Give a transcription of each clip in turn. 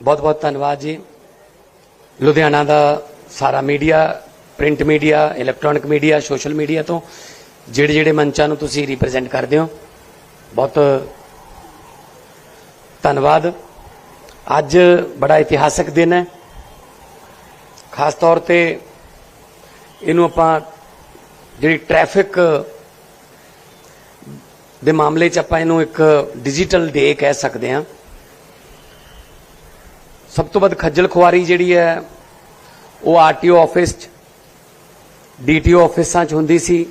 ਬਹੁਤ ਬਹੁਤ ਧੰਨਵਾਦ ਜੀ। ਲੁਧਿਆਣਾ ਦਾ ਸਾਰਾ media, print media, electronic media, social media ਤੋਂ ਜਿਹੜੇ ਜਿਹੜੇ ਮੰਚਾਂ ਨੂੰ ਤੁਸੀਂ ਰਿਪਰੈਜ਼ੈਂਟ ਕਰਦੇ ਹੋ, ਬਹੁਤ ਧੰਨਵਾਦ। ਅੱਜ ਬੜਾ ਇਤਿਹਾਸਕ ਦਿਨ ਹੈ। ਖਾਸ ਤੌਰ ਤੇ ਇਹਨੂੰ ਆਪਾਂ ਜਿਹੜੀ ਟ੍ਰੈਫਿਕ ਦੇ ਮਾਮਲੇ 'ਚ ਆਪਾਂ ਇਹਨੂੰ ਇੱਕ ਡਿਜੀਟਲ ਡੇ ਕਹਿ ਸਕਦੇ ਹਾਂ। ਸਭ ਤੋਂ ਵੱਧ ਖੱਜਲ ਖੁਆਰੀ ਜਿਹੜੀ ਹੈ, ਉਹ ਆਰਟੀਓ ਆਫਿਸ 'ਚ, ਡੀਟੀਓ ਆਫਿਸਾਂ 'ਚ ਹੁੰਦੀ ਸੀ।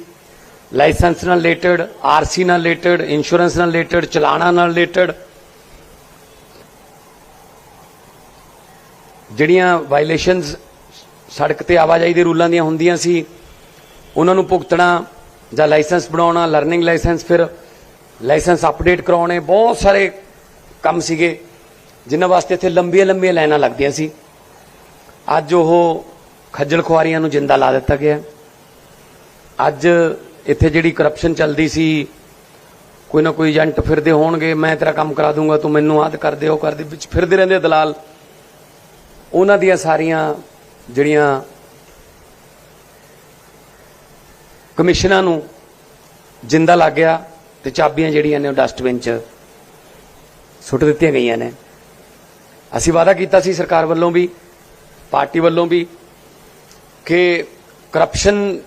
ਲਾਇਸੈਂਸ ਨਾਲ ਰਿਲੇਟਡ, ਆਰਸੀ ਨਾਲ ਰਿਲੇਟਡ, ਇੰਸ਼ੋਰੈਂਸ ਨਾਲ ਰਿਲੇਟਡ, ਚਲਾਣਾ ਨਾਲ ਰਿਲੇਟਡ। ਜਿਹੜੀਆਂ ਵਾਇਲੇਸ਼ਨਸ ਸੜਕ ਤੇ ਆਵਾਜਾਈ ਦੇ ਰੂਲਾਂ ਦੀਆਂ ਹੁੰਦੀਆਂ ਸੀ, ਉਹਨਾਂ ਨੂੰ ਭੁਗਤਣਾ ਜਾਂ ਲਾਇਸੈਂਸ ਬਣਾਉਣਾ ਲਰਨਿੰਗ ਲਾਇਸੈਂਸ ਫਿਰ ਲਾਇਸੈਂਸ ਅਪਡੇਟ ਕਰਾਉਣੇ, ਬਹੁਤ ਸਾਰੇ ਕੰਮ ਸੀਗੇ। ਜਿਨ੍ਹਾਂ ਵਾਸਤੇ ਇੱਥੇ ਲੰਬੀਆਂ ਲੰਬੀਆਂ ਲਾਈਨਾਂ ਲੱਗਦੀਆਂ ਸੀ। ਅੱਜ ਉਹ ਖੱਜਲ ਖੁਆਰੀਆਂ ਨੂੰ ਜਿੰਦਾ ਲਾ ਦਿੱਤਾ ਗਿਆ। ਅੱਜ ਇੱਥੇ ਜਿਹੜੀ ਕਰਪਸ਼ਨ ਚੱਲਦੀ ਸੀ, ਕੋਈ ਨਾ ਕੋਈ ਏਜੰਟ ਫਿਰਦੇ ਹੋਣਗੇ, ਮੈਂ ਤੇਰਾ ਕੰਮ ਕਰਾ ਦੂੰਗਾ, ਤੂੰ ਮੈਨੂੰ ਆਦ ਕਰ ਦੇ, ਉਹ ਕਰ ਦੇ, ਵਿੱਚ ਫਿਰਦੇ ਰਹਿੰਦੇ ਦਲਾਲ। ਉਹਨਾਂ ਦੀਆਂ ਸਾਰੀਆਂ ਜਿਹੜੀਆਂ ਕਮਿਸ਼ਨਾਂ ਨੂੰ ਜਿੰਦਾ ਲੱਗ ਗਿਆ ਤੇ ਚਾਬੀਆਂ ਜਿਹੜੀਆਂ ਨੇ ਉਹ ਡਸਟਬਿਨ 'ਚ ਸੁੱਟ ਦਿੱਤੀਆਂ ਗਈਆਂ ਨੇ। ਅਸੀਂ ਵਾਅਦਾ ਕੀਤਾ ਸੀ ਸਰਕਾਰ ਵੱਲੋਂ ਵੀ, ਪਾਰਟੀ ਵੱਲੋਂ ਵੀ, ਕਿ ਕਰਪਸ਼ਨ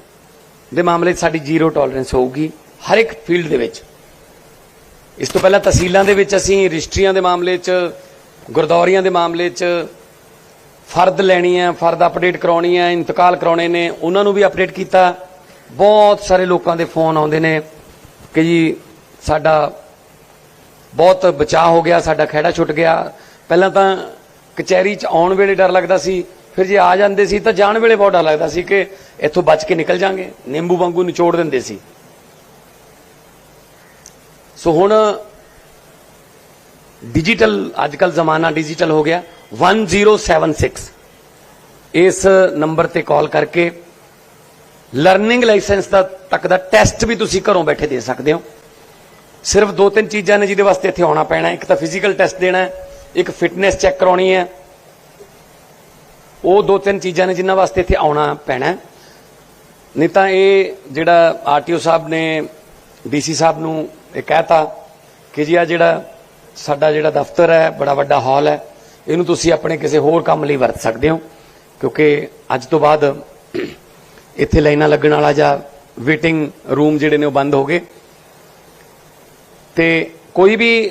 ਦੇ ਮਾਮਲੇ 'ਚ ਸਾਡੀ ਜ਼ੀਰੋ ਟੋਲਰੈਂਸ ਹੋਊਗੀ ਹਰ ਇੱਕ ਫੀਲਡ ਦੇ ਵਿੱਚ। ਇਸ ਤੋਂ ਪਹਿਲਾਂ ਤਹਿਸੀਲਾਂ ਦੇ ਵਿੱਚ ਅਸੀਂ ਰਜਿਸਟਰੀਆਂ ਦੇ ਮਾਮਲੇ 'ਚ, ਗੁਰਦੌਰੀਆਂ ਦੇ ਮਾਮਲੇ 'ਚ ਫਰਦ ਲੈਣੀ ਹੈ, ਫਰਦ ਅਪਡੇਟ ਕਰਾਉਣੀ ਹੈ, ਇੰਤਕਾਲ ਕਰਾਉਣੇ ਨੇ, ਉਹਨਾਂ ਨੂੰ ਵੀ ਅਪਡੇਟ ਕੀਤਾ। ਬਹੁਤ ਸਾਰੇ ਲੋਕਾਂ ਦੇ ਫੋਨ ਆਉਂਦੇ ਨੇ ਕਿ ਜੀ ਸਾਡਾ ਬਹੁਤ ਬਚਾਅ ਹੋ ਗਿਆ, ਸਾਡਾ ਖਹਿੜਾ ਛੁੱਟ ਗਿਆ। ਪਹਿਲਾਂ ਤਾਂ ਕਚਹਿਰੀ 'ਚ ਆਉਣ ਵੇਲੇ ਡਰ ਲੱਗਦਾ ਸੀ, ਫਿਰ ਜੇ ਆ ਜਾਂਦੇ ਸੀ ਤਾਂ ਜਾਣ ਵੇਲੇ ਬਹੁਤ ਡਰ ਲੱਗਦਾ ਸੀ ਕਿ ਇੱਥੋਂ ਬਚ ਕੇ ਨਿਕਲ ਜਾਾਂਗੇ, ਨਿੰਬੂ ਵਾਂਗੂ ਨਿਚੋੜ ਦਿੰਦੇ ਸੀ। ਸੋ ਹੁਣ ਡਿਜੀਟਲ ਅੱਜਕੱਲ ਜ਼ਮਾਨਾ ਡਿਜੀਟਲ ਹੋ ਗਿਆ 1076 ਇਸ ਨੰਬਰ ਤੇ ਕਾਲ ਕਰਕੇ ਲਰਨਿੰਗ ਲਾਇਸੈਂਸ ਦਾ ਤੱਕ ਦਾ ਟੈਸਟ ਵੀ ਤੁਸੀਂ ਘਰੋਂ ਬੈਠੇ ਦੇ ਸਕਦੇ ਹੋ। ਸਿਰਫ ਦੋ ਤਿੰਨ ਚੀਜ਼ਾਂ ਨੇ ਜਿਹਦੇ ਵਾਸਤੇ ਇੱਥੇ ਆਉਣਾ ਪੈਣਾ ਇੱਕ ਤਾਂ ਫਿਜ਼ੀਕਲ ਟੈਸਟ ਦੇਣਾ ਹੈ ਇੱਕ ਫਿਟਨੈਸ ਚੈੱਕ ਕਰਾਉਣੀ ਹੈ। ਉਹ ਦੋ ਤਿੰਨ ਚੀਜ਼ਾਂ ਨੇ ਜਿਨ੍ਹਾਂ ਵਾਸਤੇ ਇੱਥੇ ਆਉਣਾ ਪੈਣਾ ਨਹੀਂ ਤਾਂ ਇਹ ਜਿਹੜਾ ਆਰਟੀਓ ਸਾਹਿਬ ਨੇ, ਡੀਸੀ ਸਾਹਿਬ ਨੂੰ ਇਹ ਕਹਿਤਾ ਕਿ ਜੀ ਆ ਜਿਹੜਾ ਸਾਡਾ ਜਿਹੜਾ ਦਫ਼ਤਰ ਹੈ, ਬੜਾ ਵੱਡਾ ਹਾਲ ਹੈ, ਇਹਨੂੰ ਤੁਸੀਂ ਆਪਣੇ ਕਿਸੇ ਹੋਰ ਕੰਮ ਲਈ ਵਰਤ ਸਕਦੇ ਹੋ। ਕਿਉਂਕਿ ਅੱਜ ਤੋਂ ਬਾਅਦ ਇੱਥੇ ਲਾਈਨਾਂ ਲੱਗਣ ਵਾਲਾ ਜਾਂ ਵੇਟਿੰਗ ਰੂਮ ਜਿਹੜੇ ਨੇ ਉਹ ਬੰਦ ਹੋ ਗਏ। ਤੇ ਕੋਈ ਵੀ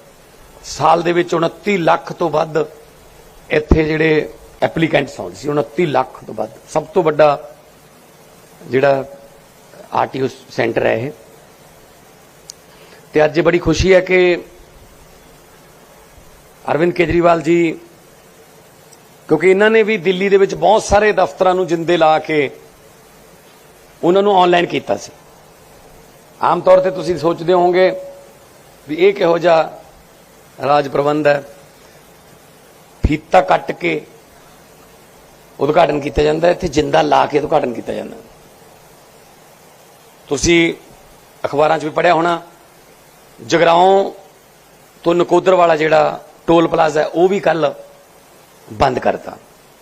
ਸਾਲ ਦੇ ਵਿੱਚ 29 ਲੱਖ ਤੋਂ ਵੱਧ ਇੱਥੇ ਜਿਹੜੇ ਐਪਲੀਕੈਂਟਸ ਆਉਂਦੇ ਸੀ 29 ਲੱਖ ਤੋਂ ਵੱਧ। ਸਭ ਤੋਂ ਵੱਡਾ ਜਿਹੜਾ ਆਰਟੀਓ ਸੈਂਟਰ ਹੈ ਇਹ। ਤੇ ਅੱਜ ਬੜੀ ਖੁਸ਼ੀ ਹੈ ਕਿ ਅਰਵਿੰਦ ਕੇਜਰੀਵਾਲ ਜੀ, ਕਿਉਂਕਿ ਇਹਨਾਂ ਨੇ ਵੀ ਦਿੱਲੀ ਦੇ ਵਿੱਚ ਬਹੁਤ ਸਾਰੇ ਦਫ਼ਤਰਾਂ ਨੂੰ ਜਿੰਦੇ ਲਾ ਕੇ ਉਹਨਾਂ ਨੂੰ ਆਨਲਾਈਨ ਕੀਤਾ ਸੀ। ਆਮ ਤੌਰ ਤੇ ਤੁਸੀਂ ਸੋਚਦੇ ਹੋਵੋਗੇ ਵੀ ਇਹ ਕਿਹੋ ਜਿਹਾ ਰਾਜ ਪ੍ਰਬੰਧ ਹੈ। ਫੀਤਾ ਕੱਟ ਕੇ ਉਦਘਾਟਨ ਕੀਤਾ ਜਾਂਦਾ ਇੱਥੇ ਜਿੰਦਾ ਲਾ ਕੇ ਉਦਘਾਟਨ ਕੀਤਾ ਜਾਂਦਾ ਤੁਸੀਂ ਅਖਬਾਰਾਂ 'ਚ ਵੀ ਪੜਿਆ ਹੋਣਾ, ਜਗਰਾਉਂ ਤੋਂ ਨਕੋਦਰ ਵਾਲਾ ਜਿਹੜਾ ਟੋਲ ਪਲਾਜ਼ਾ ਉਹ ਵੀ ਕੱਲ ਬੰਦ ਕਰਤਾ।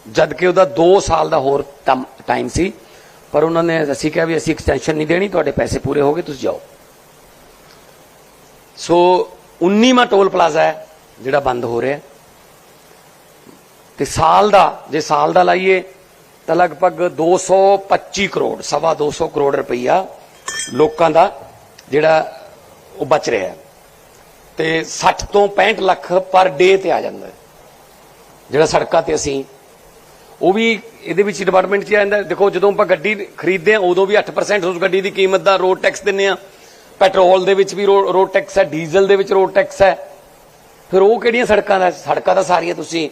ਜਦ ਕਿ ਉਹਦਾ 2 ਸਾਲ ਦਾ ਹੋਰ ਟਾਈਮ ਸੀ, ਪਰ ਉਹਨਾਂ ਨੇ ਅਸੀਂ ਕਿਹਾ ਵੀ ਅਸੀਂ ਐਕਸਟੈਂਸ਼ਨ ਨਹੀਂ ਦੇਣੀ, ਤੁਹਾਡੇ ਪੈਸੇ ਪੂਰੇ ਹੋ ਗਏ, ਤੁਸੀਂ ਜਾਓ। ਸੋ 19ਵਾਂ ਟੋਲ ਪਲਾਜ਼ਾ ਹੈ, ਜਿਹੜਾ ਬੰਦ ਹੋ ਰਿਹਾ ਹੈ। ਤੇ ਸਾਲ ਦਾ, ਜੇ ਸਾਲ ਦਾ ਲਾਈਏ, ਤਾਂ ਲਗਭਗ 225 ਕਰੋੜ, ਸਵਾ 200 ਕਰੋੜ ਰੁਪਈਆ ਲੋਕਾਂ ਦਾ ਜਿਹੜਾ ਉਹ ਬਚ ਰਿਹਾ ਹੈ। ਤੇ 60 ਤੋਂ 65 ਲੱਖ ਪਰ ਡੇ ਤੇ ਆ ਜਾਂਦਾ ਜਿਹੜਾ ਸੜਕਾਂ ਤੇ ਅਸੀਂ, ਉਹ ਵੀ ਇਹਦੇ ਵਿੱਚ ਡਿਪਾਰਟਮੈਂਟ 'ਚ ਆ ਜਾਂਦਾ ਦੇਖੋ, ਜਦੋਂ ਆਪਾਂ ਗੱਡੀ ਖਰੀਦਦੇ ਆ ਉਦੋਂ ਵੀ 8% ਉਸ ਗੱਡੀ ਦੀ ਕੀਮਤ ਦਾ ਰੋਡ ਟੈਕਸ ਦਿੰਨੇ ਆ ਪੈਟਰੋਲ ਦੇ ਵਿੱਚ ਵੀ ਰੋਡ ਟੈਕਸ ਹੈ, ਡੀਜ਼ਲ ਦੇ ਵਿੱਚ ਰੋਡ ਟੈਕਸ ਹੈ। ਫਿਰ ਉਹ ਕਿਹੜੀਆਂ ਸੜਕਾਂ ਦਾ ਸੜਕਾਂ ਦਾ ਸਾਰੀਆਂ ਤੁਸੀਂ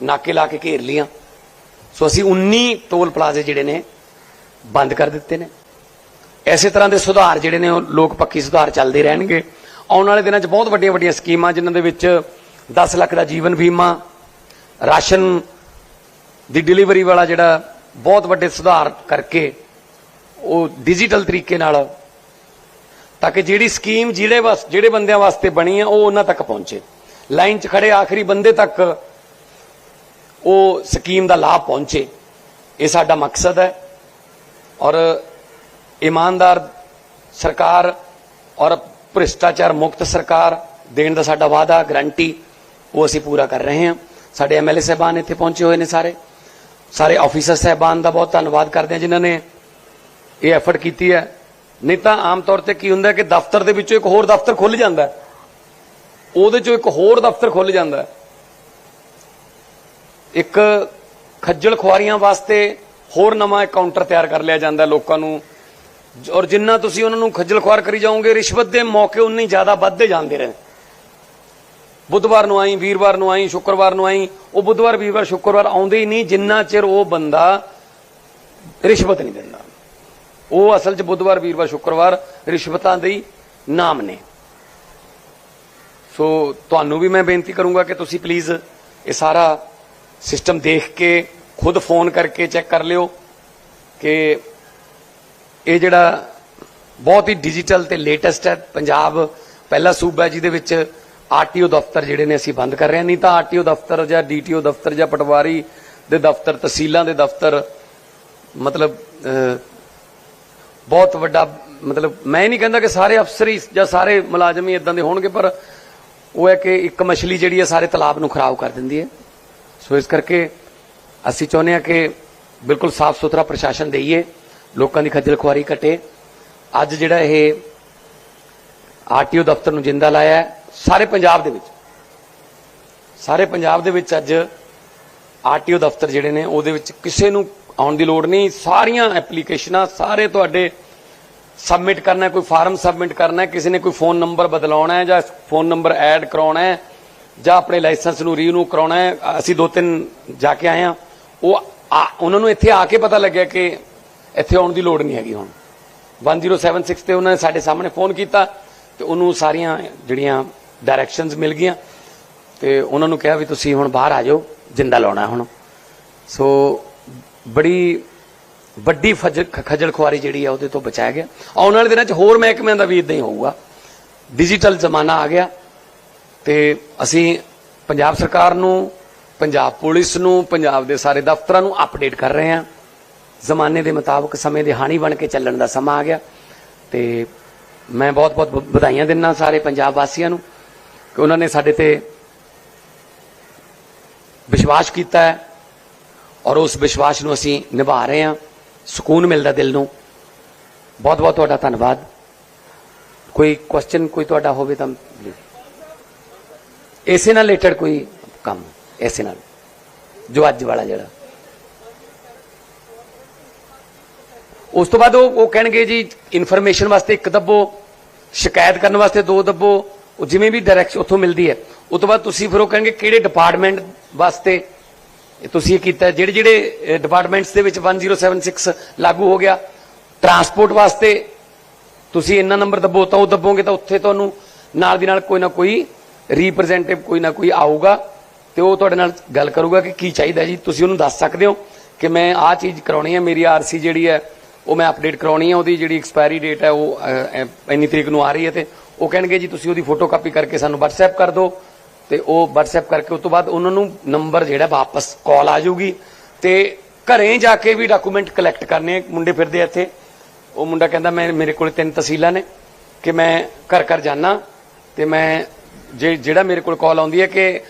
ਨਾਕੇ ਲਾ ਕੇ ਘੇਰ ਲੀਆਂ ਸੋ ਅਸੀਂ 19 ਟੋਲ ਪਲਾਜ਼ੇ ਜਿਹੜੇ ਨੇ, ਬੰਦ ਕਰ ਦਿੱਤੇ ਨੇ। ਐਸੇ ਤਰ੍ਹਾਂ ਦੇ ਸੁਧਾਰ ਜਿਹੜੇ ਨੇ, ਉਹ ਲੋਕ ਪੱਕੀ ਸੁਧਾਰ ਚੱਲਦੇ ਰਹਿਣਗੇ। ਆਉਣ ਵਾਲੇ ਦਿਨਾਂ 'ਚ ਬਹੁਤ ਵੱਡੀਆਂ ਵੱਡੀਆਂ ਸਕੀਮਾਂ ਜਿਨ੍ਹਾਂ ਦੇ ਵਿੱਚ 10 ਲੱਖ ਦਾ ਜੀਵਨ ਬੀਮਾ, ਰਾਸ਼ਨ ਦੀ ਡਿਲੀਵਰੀ ਵਾਲਾ ਜਿਹੜਾ ਬਹੁਤ ਵੱਡੇ ਸੁਧਾਰ ਕਰਕੇ ਉਹ ਡਿਜੀਟਲ ਤਰੀਕੇ ਨਾਲ ਤਾਂ ਕਿ ਜਿਹੜੀ ਸਕੀਮ ਜਿਹੜੇ ਵਾਸ, ਜਿਹੜੇ ਬੰਦਿਆਂ ਵਾਸਤੇ ਬਣੀ ਹੈ ਉਹ ਉਹਨਾਂ ਤੱਕ ਪਹੁੰਚੇ। ਲਾਈਨ 'ਚ ਖੜੇ ਆਖਰੀ ਬੰਦੇ ਤੱਕ ਉਹ ਸਕੀਮ ਦਾ ਲਾਭ ਪਹੁੰਚੇ। ਇਹ ਸਾਡਾ ਮਕਸਦ ਹੈ ਔਰ ਇਮਾਨਦਾਰ ਸਰਕਾਰ ਔਰ ਭ੍ਰਿਸ਼ਟਾਚਾਰ ਮੁਕਤ ਸਰਕਾਰ ਦੇਣ ਦਾ ਸਾਡਾ ਵਾਅਦਾ, ਗਰੰਟੀ ਉਹ ਅਸੀਂ ਪੂਰਾ ਕਰ ਰਹੇ ਹਾਂ। ਸਾਡੇ ਐਮਐਲਏ ਸਾਹਿਬਾਨ ਇੱਥੇ ਪਹੁੰਚੇ ਹੋਏ ਨੇ ਸਾਰੇ। ਸਾਰੇ ਆਫੀਸਰ ਸਾਹਿਬਾਨ ਦਾ ਬਹੁਤ ਧੰਨਵਾਦ ਕਰਦੇ ਹਾਂ ਜਿਨ੍ਹਾਂ ਨੇ ਇਹ ਐਫਰਟ ਕੀਤੀ ਹੈ। ਨਹੀਂ ਤਾਂ ਆਮ ਤੌਰ ਤੇ ਕੀ ਹੁੰਦਾ ਕਿ ਦਫ਼ਤਰ ਦੇ ਵਿੱਚੋਂ ਇੱਕ ਹੋਰ ਦਫ਼ਤਰ ਖੁੱਲ ਜਾਂਦਾ ਉਹਦੇ ਚੋਂ ਇੱਕ ਹੋਰ ਦਫ਼ਤਰ ਖੁੱਲ ਜਾਂਦਾ ਇੱਕ ਖੱਜਲ ਖੁਆਰੀਆਂ ਵਾਸਤੇ ਹੋਰ ਨਵਾਂ ਕਾਊਂਟਰ ਤਿਆਰ ਕਰ ਲਿਆ ਜਾਂਦਾ ਲੋਕਾਂ ਨੂੰ। ਔਰ ਜਿੰਨਾ ਤੁਸੀਂ ਉਹਨਾਂ ਨੂੰ ਖੱਜਲ ਖੁਆਰ ਕਰੀ ਜਾਓਗੇ, ਰਿਸ਼ਵਤ ਦੇ ਮੌਕੇ ਉਨੇ ਜ਼ਿਆਦਾ ਵੱਧਦੇ ਜਾਂਦੇ ਰਹੇ। ਬੁੱਧਵਾਰ ਨੂੰ ਆਈ, ਵੀਰਵਾਰ ਨੂੰ ਆਈ, ਸ਼ੁੱਕਰਵਾਰ ਨੂੰ ਆਈ, ਉਹ ਬੁੱਧਵਾਰ, ਵੀਰਵਾਰ, ਸ਼ੁੱਕਰਵਾਰ ਆਉਂਦੇ ਹੀ ਨਹੀਂ। ਜਿੰਨਾ ਚਿਰ ਉਹ ਬੰਦਾ ਰਿਸ਼ਵਤ ਨਹੀਂ ਦਿੰਦਾ। ਉਹ ਅਸਲ 'ਚ ਬੁੱਧਵਾਰ, ਵੀਰਵਾਰ, ਸ਼ੁੱਕਰਵਾਰ ਰਿਸ਼ਵਤਾਂ ਦੇ ਨਾਮ ਨੇ। ਸੋ ਤੁਹਾਨੂੰ ਵੀ ਮੈਂ ਬੇਨਤੀ ਕਰੂੰਗਾ ਕਿ ਤੁਸੀਂ ਪਲੀਜ਼ ਇਹ ਸਾਰਾ ਸਿਸਟਮ ਦੇਖ ਕੇ, ਖੁਦ ਫੋਨ ਕਰਕੇ ਚੈੱਕ ਕਰ ਲਿਓ ਕਿ ਇਹ ਜਿਹੜਾ ਬਹੁਤ ਹੀ ਡਿਜੀਟਲ ਤੇ ਲੇਟੈਸਟ ਹੈ, ਪੰਜਾਬ ਪਹਿਲਾ ਸੂਬਾ ਜਿਹਦੇ ਵਿੱਚ ਆਰਟੀਓ ਦਫ਼ਤਰ ਜਿਹੜੇ ਨੇ ਅਸੀਂ ਬੰਦ ਕਰ ਰਹੇ ਹਾਂ। ਨਹੀਂ ਤਾਂ ਆਰਟੀਓ ਦਫ਼ਤਰ ਜਾਂ ਡੀਟੀਓ ਦਫ਼ਤਰ ਜਾਂ ਪਟਵਾਰੀ ਦੇ ਦਫ਼ਤਰ, ਤਹਿਸੀਲਾਂ ਦੇ ਦਫ਼ਤਰ, ਮਤਲਬ ਬਹੁਤ ਵੱਡਾ, ਮਤਲਬ ਮੈਂ ਨਹੀਂ ਕਹਿੰਦਾ ਕਿ ਸਾਰੇ ਅਫਸਰ ਹੀ ਜਾਂ ਸਾਰੇ ਮੁਲਾਜ਼ਮ ਹੀ ਇਦਾਂ ਦੇ ਹੋਣਗੇ, ਪਰ ਉਹ ਹੈ ਕਿ ਇੱਕ ਮਛਲੀ ਜਿਹੜੀ ਹੈ ਸਾਰੇ ਤਲਾਬ ਨੂੰ ਖਰਾਬ ਕਰ ਦਿੰਦੀ ਹੈ। ਸੋ ਇਸ ਕਰਕੇ ਅਸੀਂ ਚਾਹੁੰਦੇ ਹਾਂ ਕਿ ਬਿਲਕੁਲ ਸਾਫ਼ ਸੁਥਰਾ ਪ੍ਰਸ਼ਾਸਨ ਦੇਈਏ, ਲੋਕਾਂ ਦੀ ਖੱਜਲ ਖੁਆਰੀ ਘਟੇ। ਅੱਜ ਜਿਹੜਾ ਇਹ ਆਰਟੀਓ ਦਫ਼ਤਰ ਨੂੰ ਜਿੰਦਾ ਲਾਇਆ ਸਾਰੇ ਪੰਜਾਬ ਦੇ ਵਿੱਚ, ਸਾਰੇ ਪੰਜਾਬ ਦੇ ਵਿੱਚ ਅੱਜ ਆਰਟੀਓ ਦਫ਼ਤਰ ਜਿਹੜੇ ਨੇ, ਉਹਦੇ ਵਿੱਚ ਕਿਸੇ ਨੂੰ ਆਉਣ ਦੀ ਲੋੜ ਨਹੀਂ। ਸਾਰੀਆਂ ਐਪਲੀਕੇਸ਼ਨਾਂ ਸਾਰੇ ਤੁਹਾਡੇ ਸਬਮਿਟ ਕਰਨਾ ਕੋਈ ਫਾਰਮ ਸਬਮਿਟ ਕਰਨਾ ਕਿਸੇ ਨੇ ਕੋਈ ਫੋਨ ਨੰਬਰ ਬਦਲਾਉਣਾ ਹੈ ਜਾਂ ਫੋਨ ਨੰਬਰ ਐਡ ਕਰਾਉਣਾ ਹੈ ਜਾਂ ਆਪਣੇ ਲਾਇਸੈਂਸ ਨੂੰ ਰੀਨਿਊ ਕਰਾਉਣਾ ਹੈ। ਅਸੀਂ ਦੋ ਤਿੰਨ ਜਾ ਕੇ ਆਏ ਹਾਂ। ਉਹ ਆ- ਉਹਨਾਂ ਨੂੰ ਇੱਥੇ ਆ ਕੇ ਪਤਾ ਲੱਗਿਆ ਕਿ ਇੱਥੇ ਆਉਣ ਦੀ ਲੋੜ ਨਹੀਂ ਹੈਗੀ ਹੁਣ। 1076 ਤੇ ਉਹਨਾਂ ਨੇ ਸਾਡੇ ਸਾਹਮਣੇ ਫੋਨ ਕੀਤਾ ਤੇ ਉਹਨੂੰ ਸਾਰੀਆਂ ਜਿਹੜੀਆਂ ਡਾਇਰੈਕਸ਼ਨਸ ਮਿਲ ਗਈਆਂ ਤੇ ਉਹਨਾਂ ਨੂੰ ਕਿਹਾ ਵੀ ਤੁਸੀਂ ਹੁਣ ਬਾਹਰ ਆ ਜਾਓ। ਜਿੰਦਾ ਲਾਉਣਾ ਹੁਣ। ਸੋ ਬੜੀ ਵੱਡੀ ਫਜ- ਖੱਜਲ ਖੁਆਰੀ ਜਿਹੜੀ ਆ ਉਹਦੇ ਤੋਂ ਬਚਾਇਆ ਗਿਆ। ਆਉਣ ਵਾਲੇ ਦਿਨਾਂ 'ਚ ਹੋਰ ਮਹਿਕਮਿਆਂ ਦਾ ਵੀ ਇਦਾਂ ਹੀ ਹੋਊਗਾ। ਡਿਜੀਟਲ ਜ਼ਮਾਨਾ ਆ ਗਿਆ ਤੇ ਅਸੀਂ ਪੰਜਾਬ ਸਰਕਾਰ ਨੂੰ, ਪੰਜਾਬ ਪੁਲਿਸ ਨੂੰ, ਪੰਜਾਬ ਦੇ ਸਾਰੇ ਦਫ਼ਤਰਾਂ ਨੂੰ ਅਪਡੇਟ ਕਰ ਰਹੇ ਹਾਂ। ਜ਼ਮਾਨੇ ਦੇ ਮੁਤਾਬਕ ਸਮੇਂ ਦੇ ਹਾਣੀ ਬਣ ਕੇ ਚੱਲਣ ਦਾ ਸਮਾਂ ਆ ਗਿਆ। ਤੇ ਮੈਂ ਬਹੁਤ-ਬਹੁਤ ਵਧਾਈਆਂ ਦਿੰਦਾ ਸਾਰੇ ਪੰਜਾਬ ਵਾਸੀਆਂ ਨੂੰ ਕਿ ਉਹਨਾਂ ਨੇ ਸਾਡੇ ਤੇ ਵਿਸ਼ਵਾਸ ਕੀਤਾ ਹੈ ਔਰ ਉਸ ਵਿਸ਼ਵਾਸ ਨੂੰ ਅਸੀਂ ਨਿਭਾ ਰਹੇ ਹਾਂ। ਸਕੂਨ ਮਿਲਦਾ ਦਿਲ ਨੂੰ। ਬਹੁਤ ਬਹੁਤ ਤੁਹਾਡਾ ਧੰਨਵਾਦ। ਕੋਈ ਕੁਐਸਚਨ ਕੋਈ ਤੁਹਾਡਾ ਹੋਵੇ ਤਾਂ ਇਸੇ ਨਾਲ ਰਿਲੇਟਡ ਕੋਈ ਕੰਮ, ਇਸੇ ਨਾਲ। ਜੋ ਅੱਜ ਵਾਲਾ ਜਿਹੜਾ। ਉਸ ਤੋਂ ਬਾਅਦ ਉਹ ਉਹ ਕਹਿਣਗੇ ਜੀ ਇਨਫੋਰਮੇਸ਼ਨ ਵਾਸਤੇ ਇੱਕ ਦੱਬੋ, ਸ਼ਿਕਾਇਤ ਕਰਨ ਵਾਸਤੇ ਦੋ ਦੱਬੋ। ਉਹ ਜਿਵੇਂ ਵੀ ਡਾਇਰੈਕਸ਼ਨ ਉੱਥੋਂ ਮਿਲਦੀ ਹੈ। ਉਸ ਤੋਂ ਬਾਅਦ ਤੁਸੀਂ ਫਿਰ ਉਹ ਕਹਿਣਗੇ ਕਿਹੜੇ ਡਿਪਾਰਟਮੈਂਟ ਵਾਸਤੇ? ਤੁਸੀਂ ਇਹ ਕੀਤਾ, ਜਿਹੜੇ ਜਿਹੜੇ ਡਿਪਾਰਟਮੈਂਟਸ ਦੇ ਵਿੱਚ 1076 ਲਾਗੂ ਹੋ ਗਿਆ ਟਰਾਂਸਪੋਰਟ ਵਾਸਤੇ ਤੁਸੀਂ ਇੰਨਾ ਨੰਬਰ ਦੱਬੋ ਤਾਂ ਉਹ ਦੱਬੋਗੇ ਤਾਂ ਉੱਥੇ ਤੁਹਾਨੂੰ ਨਾਲ ਦੀ ਨਾਲ ਕੋਈ ਨਾ ਕੋਈ ਰਿਪਰੈਜ਼ੈਂਟੇਟਿਵ ਕੋਈ ਨਾ ਕੋਈ ਆਊਗਾ ਤੇ ਉਹ ਤੁਹਾਡੇ ਨਾਲ ਗੱਲ ਕਰੂਗਾ ਕਿ ਕੀ ਚਾਹੀਦਾ ਜੀ। ਤੁਸੀਂ ਉਹਨੂੰ ਦੱਸ ਸਕਦੇ ਹੋ ਕਿ ਮੈਂ ਆਹ ਚੀਜ਼ ਕਰਾਉਣੀ ਹੈ, ਮੇਰੀ ਆਰਸੀ ਜਿਹੜੀ ਹੈ, ਉਹ ਮੈਂ ਅਪਡੇਟ ਕਰਾਉਣੀ ਹੈ, ਉਹਦੀ ਜਿਹੜੀ ਐਕਸਪਾਇਰੀ ਡੇਟ ਹੈ ਉਹ ਇੰਨੀ ਤਰੀਕ ਨੂੰ ਆ ਰਹੀ ਹੈ ਤੇ ਉਹ ਕਹਿਣਗੇ ਜੀ, ਤੁਸੀਂ ਉਹਦੀ ਫੋਟੋ ਕਾਪੀ ਕਰਕੇ ਸਾਨੂੰ WhatsApp ਕਰ ਦਿਓ। ਤੇ ਉਹ WhatsApp ਕਰਕੇ ਉਸ ਤੋਂ ਬਾਅਦ ਉਹਨਾਂ ਨੂੰ ਨੰਬਰ ਜਿਹੜਾ ਵਾਪਸ ਕਾਲ ਆ ਜਾਊਗੀ। ਤੇ ਘਰੇ ਜਾ ਕੇ ਵੀ ਡਾਕੂਮੈਂਟ ਕਲੈਕਟ ਕਰਨੇ ਮੁੰਡੇ ਫਿਰਦੇ ਇੱਥੇ। ਉਹ ਮੁੰਡਾ ਕਹਿੰਦਾ, ਮੈਂ, ਮੇਰੇ ਕੋਲ ਤਿੰਨ ਤਹਿਸੀਲਾਂ ਨੇ ਕਿ ਮੈਂ ਘਰ ਘਰ ਜਾਣਾ ਤੇ ਮੈਂ ਜੇ, ਜਿਹੜਾ ਮੇਰੇ ਕੋਲ ਕਾਲ ਆਉਂਦੀ ਹੈ ਕਿ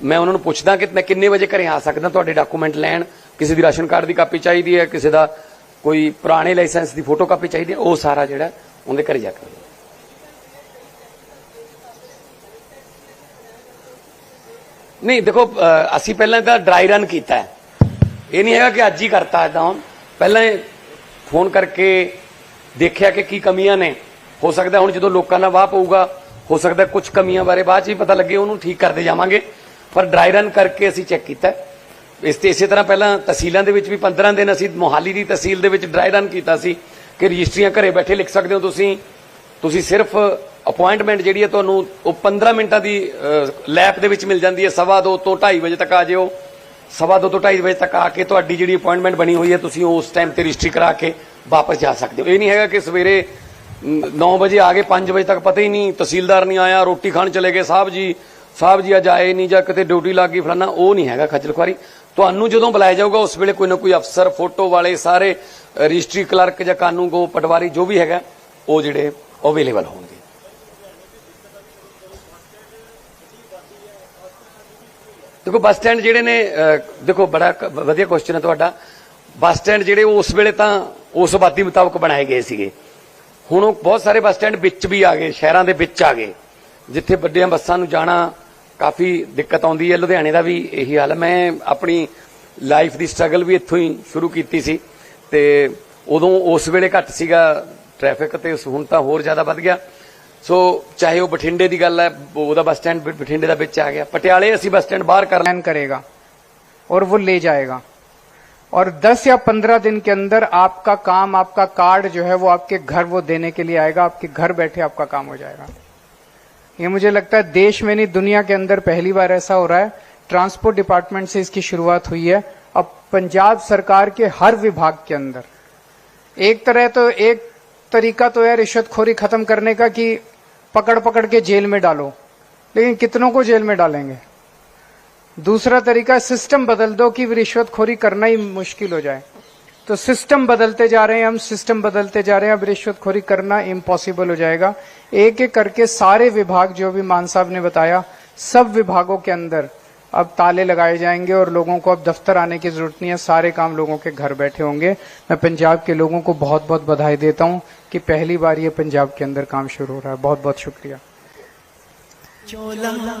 ਮੈਂ ਉਹਨਾਂ ਨੂੰ ਪੁੱਛਦਾ ਕਿ ਮੈਂ ਕਿੰਨੇ ਵਜੇ ਘਰੇ ਆ ਸਕਦਾ ਤੁਹਾਡੇ ਡਾਕੂਮੈਂਟ ਲੈਣ। ਕਿਸੇ ਦੀ ਰਾਸ਼ਨ ਕਾਰਡ ਦੀ ਕਾਪੀ ਚਾਹੀਦੀ ਹੈ, ਕਿਸੇ ਦਾ ਕੋਈ ਪੁਰਾਣੇ ਲਾਇਸੈਂਸ ਦੀ ਫੋਟੋ ਕਾਪੀ ਚਾਹੀਦੀ ਹੈ, ਉਹ ਸਾਰਾ ਜਿਹੜਾ ਉਹਦੇ ਘਰੇ ਜਾ ਕੇ ਨਹੀਂ, ਦੇਖੋ ਅਸੀਂ ਪਹਿਲਾਂ ਤਾਂ ਡਰਾਈ ਰਨ ਕੀਤਾ ਇਹ ਨਹੀਂ ਹੈਗਾ ਕਿ ਅੱਜ ਹੀ ਕਰਤਾ ਇਦਾਂ ਹੁਣ ਪਹਿਲਾਂ ਫੋਨ ਕਰਕੇ ਦੇਖਿਆ ਕਿ ਕੀ ਕਮੀਆਂ ਨੇ। ਹੋ ਸਕਦਾ ਹੁਣ ਜਦੋਂ ਲੋਕਾਂ ਨਾਲ ਵਾਹ ਪਊਗਾ, ਹੋ ਸਕਦਾ ਕੁਝ ਕਮੀਆਂ ਬਾਰੇ ਬਾਅਦ ਚ ਹੀ ਪਤਾ ਲੱਗੇ, ਉਹਨੂੰ ਠੀਕ ਕਰਦੇ ਜਾਵਾਂਗੇ। ਪਰ ਡਰਾਈ ਰਨ ਕਰਕੇ ਅਸੀਂ ਚੈੱਕ ਕੀਤਾ ਇਸ ਤੇ ਇਸੇ ਤਰ੍ਹਾਂ ਪਹਿਲਾਂ ਤਹਿਸੀਲਾਂ ਦੇ ਵਿੱਚ ਵੀ 15 ਦਿਨ ਅਸੀਂ ਮੋਹਾਲੀ ਦੀ ਤਹਿਸੀਲ ਦੇ ਵਿੱਚ ਡਰਾਈ ਰਨ ਕੀਤਾ ਸੀ। ਕਿ ਰਜਿਸਟਰੀਆਂ ਘਰੇ ਬੈਠੇ ਲਿਖ ਸਕਦੇ ਹੋ ਤੁਸੀਂ। ਤੁਸੀਂ ਸਿਰਫ ਅਪਾਇੰਟਮੈਂਟ ਜਿਹੜੀ ਹੈ ਤੁਹਾਨੂੰ ਉਹ 15 ਮਿੰਟਾਂ ਦੀ ਲੈਪ ਦੇ ਵਿੱਚ ਮਿਲ ਜਾਂਦੀ ਹੈ। ਸਵਾ ਦੋ ਤੋਂ 2:30 ਵਜੇ ਤੱਕ ਆ ਜਿਓ। ਸਵਾ ਦੋ ਤੋਂ 2:30 ਵਜੇ ਤੱਕ ਆ ਕੇ ਤੁਹਾਡੀ ਜਿਹੜੀ ਅਪਾਇੰਟਮੈਂਟ ਬਣੀ ਹੋਈ ਹੈ, ਤੁਸੀਂ ਉਸ ਟਾਈਮ ਤੇ ਰਜਿਸਟਰੀ ਕਰਾ ਕੇ ਵਾਪਸ ਜਾ ਸਕਦੇ ਹੋ। ਇਹ ਨਹੀਂ ਹੈਗਾ ਕਿ ਸਵੇਰੇ 9 ਵਜੇ ਆ ਗਏ 5 ਵਜੇ ਤੱਕ ਪਤਾ ਹੀ ਨਹੀਂ, ਤਹਿਸੀਲਦਾਰ ਨਹੀਂ ਆਇਆ, ਰੋਟੀ ਖਾਣ ਚਲੇ ਗਏ, ਸਾਹਿਬ ਜੀ ਸਾਹਿਬ ਜੀ ਅੱਜ ਆਏ ਨਹੀਂ ਜਾਂ ਕਿਤੇ ਡਿਊਟੀ ਲੱਗ ਗਈ, ਫਲਾਨਾ, ਉਹ ਨਹੀਂ ਹੈਗਾ ਖੱਜਲ ਖੁਆਰੀ। ਤੁਹਾਨੂੰ ਜਦੋਂ ਬੁਲਾਇਆ ਜਾਊਗਾ, ਉਸ ਵੇਲੇ ਕੋਈ ਨਾ ਕੋਈ ਅਫਸਰ, ਫੋਟੋ ਵਾਲੇ, ਸਾਰੇ ਰਜਿਸਟਰੀ ਕਲਰਕ ਜਾਂ ਕਾਨੂੰਨ ਗੋ ਪਟਵਾਰੀ ਜੋ ਵੀ ਹੈਗਾ, ਉਹ ਜਿਹੜੇ ਅਵੇਲੇਬਲ ਹੋਣਗੇ। ਦੇਖੋ, ਬੱਸ ਸਟੈਂਡ ਜਿਹੜੇ ਨੇ ਦੇਖੋ, ਬੜਾ ਵਧੀਆ ਕੁਐਸਚਨ ਹੈ ਤੁਹਾਡਾ। ਬੱਸ ਸਟੈਂਡ ਜਿਹੜੇ ਉਸ ਵੇਲੇ ਤਾਂ ਉਸ ਆਬਾਦੀ ਮੁਤਾਬਕ ਬਣਾਏ ਗਏ ਸੀਗੇ। ਹੁਣ ਉਹ ਬਹੁਤ ਸਾਰੇ ਬੱਸ ਸਟੈਂਡ ਵਿੱਚ ਵੀ ਆ ਗਏ, ਸ਼ਹਿਰਾਂ ਦੇ ਵਿੱਚ ਆ ਗਏ। ਜਿੱਥੇ ਵੱਡੀਆਂ ਬੱਸਾਂ ਨੂੰ ਜਾਣਾ ਕਾਫੀ ਦਿੱਕਤ ਆਉਂਦੀ ਹੈ। ਲੁਧਿਆਣੇ ਦਾ ਵੀ ਇਹੀ ਹਾਲ ਹੈ। ਮੈਂ ਆਪਣੀ ਲਾਈਫ ਦੀ ਸਟਰਗਲ ਵੀ ਇੱਥੋਂ ਹੀ ਸ਼ੁਰੂ ਕੀਤੀ ਸੀ। ਤੇ ਉਦੋਂ ਉਸ ਵੇਲੇ ਘੱਟ ਸੀਗਾ। ਟ੍ਰੈਫਿਕ ਤੇ ਹੁਣ ਤਾਂ ਹੋਰ ਜ਼ਿਆਦਾ ਵੱਧ ਗਿਆ ਸੋ ਚਾਹੇ ਉਹ ਬਠਿੰਡੇ ਦੀ ਗੱਲ ਹੈ ਉਹਦਾ ਬੱਸ ਸਟੈਂਡ ਬ- ਬਠਿੰਡੇ ਦਾ ਵਿੱਚ ਆ ਗਿਆ ਪਟਿਆਲੇ ਅਸੀਂ ਬੱਸ ਸਟੈਂਡ ਬਾਹਰ ਕਰ प्लान करेगा और वो ले जाएगा और 10 या 15 दिन के अंदर आपका काम आपका कार्ड जो है वो आपके घर वो देने के लिए आएगा आपके घर बैठे आपका काम हो जाएगा ये मुझे लगता है देश में नहीं दुनिया के अंदर पहली बार ऐसा हो रहा है ट्रांसपोर्ट डिपार्टमेंट से इसकी शुरुआत हुई है अब पंजाब सरकार के हर विभाग के अंदर एक तरह तो एक तरीका तो है रिश्वतखोरी खत्म करने का कि पकड़ पकड़ के जेल में डालो। लेकिन कितनों को जेल में डालेंगे? दूसरा तरीका सिस्टम बदल दो कि रिश्वतखोरी करना ही मुश्किल हो जाए। तो सिस्टम बदलते जा रहे हैं, हम सिस्टम बदलते जा रहे हैं, अब रिश्वतखोरी करना इम्पॉसिबल हो जाएगा। एक एक करके सारे विभाग, जो भी मान साहब ने बताया, सब विभागों के अंदर अब ताले लगाए जाएँगे और लोगों को अब दफ्तर आने की ज़रूरत नहीं है। सारे काम लोगों के घर बैठे होंगे। मैं पंजाब के लोगों को बहुत बहुत बधाई देता हूँ कि पहली बार ये पंजाब के अंदर काम शुरू हो रहा है। बहुत बहुत शुक्रिया